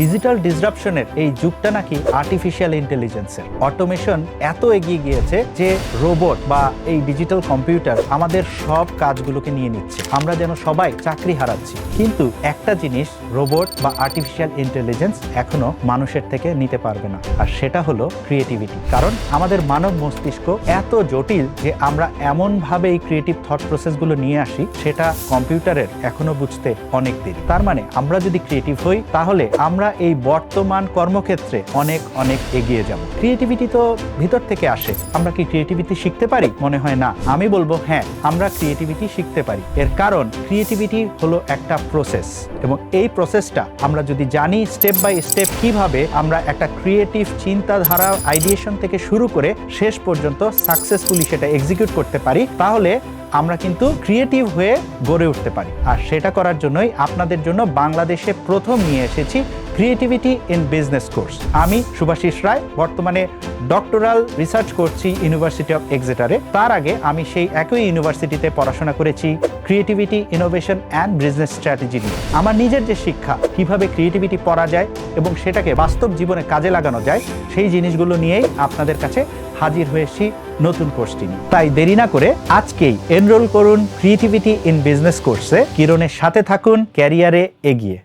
Digital ডিসরাপশনের এই যুগটা নাকি আর্টিফিশিয়াল ইন্টেলিজেন্সের অটোমেশন এত এগিয়ে গিয়েছে যে রোবট বা এই ডিজিটাল কম্পিউটার আমাদের সব কাজগুলোকে নিয়ে নিচ্ছে। আমরা যেন সবাই চাকরি হারাচ্ছি। কিন্তু একটা জিনিস রোবট বা আর্টিফিশিয়াল ইন্টেলিজেন্স এখনও মানুষের থেকে নিতে পারবে না। আর সেটা হলো ক্রিয়েটিভিটি কারণ আমাদের মানব মস্তিষ্ক এত জটিল যে আমরা এমনভাবে এই ক্রিয়েটিভ থট প্রসেসগুলো নিয়ে আসি, সেটা কম্পিউটারের এখনও বুঝতে অনেক দেরি। তার মানে আমরা যদি ক্রিয়েটিভ হই, তাহলে আমরা এই বর্তমান কর্মক্ষেত্রে অনেক অনেক এগিয়ে যাব। ক্রিয়েটিভিটি তো ভিতর থেকে আসে। আমরা কি ক্রিয়েটিভিটি শিখতে পারি? মনে হয় না। আমি বলব হ্যাঁ আমরা ক্রিয়েটিভিটি শিখতে পারি। এর কারণ ক্রিয়েটিভিটি হলো একটা প্রসেস এবং এই প্রসেসটা আমরা যদি জানি স্টেপ বাই স্টেপ কীভাবে আমরা একটা ক্রিয়েটিভ চিন্তাধারা আইডিয়েশন থেকে শুরু করে শেষ পর্যন্ত সাকসেসফুলি সেটা এক্সিকিউট করতে পারি, তাহলে আমরা কিন্তু ক্রিয়েটিভ হয়ে গড়ে উঠতে পারি। আর সেটা করার জন্যই আপনাদের জন্য বাংলাদেশে প্রথম নিয়ে এসেছি ক্রিয়েটিভিটি ইন বিজনেস কোর্স আমি সুভাষিস রায়, বর্তমানে ডক্টরাল রিসার্চ করছি ইউনিভার্সিটি অফ এক্সেটারে তার আগে আমি সেই একই ইউনিভার্সিটিতে পড়াশোনা করেছি creativity innovation and business strategy নিয়ে। আমার নিজের যে শিক্ষা, কীভাবে ক্রিয়েটিভিটি পড়া যায় এবং সেটাকে বাস্তব জীবনে কাজে লাগানো যায়, সেই জিনিসগুলো নিয়েই আপনাদের কাছে হাজির হয়েছি নতুন কোর্সটি নিয়ে। তাই দেরি না করে আজকেই এনরোল করুন ক্রিয়েটিভিটি ইন বিজনেস কোর্সে। কিরণের সাথে থাকুন, ক্যারিয়ারে এগিয়ে।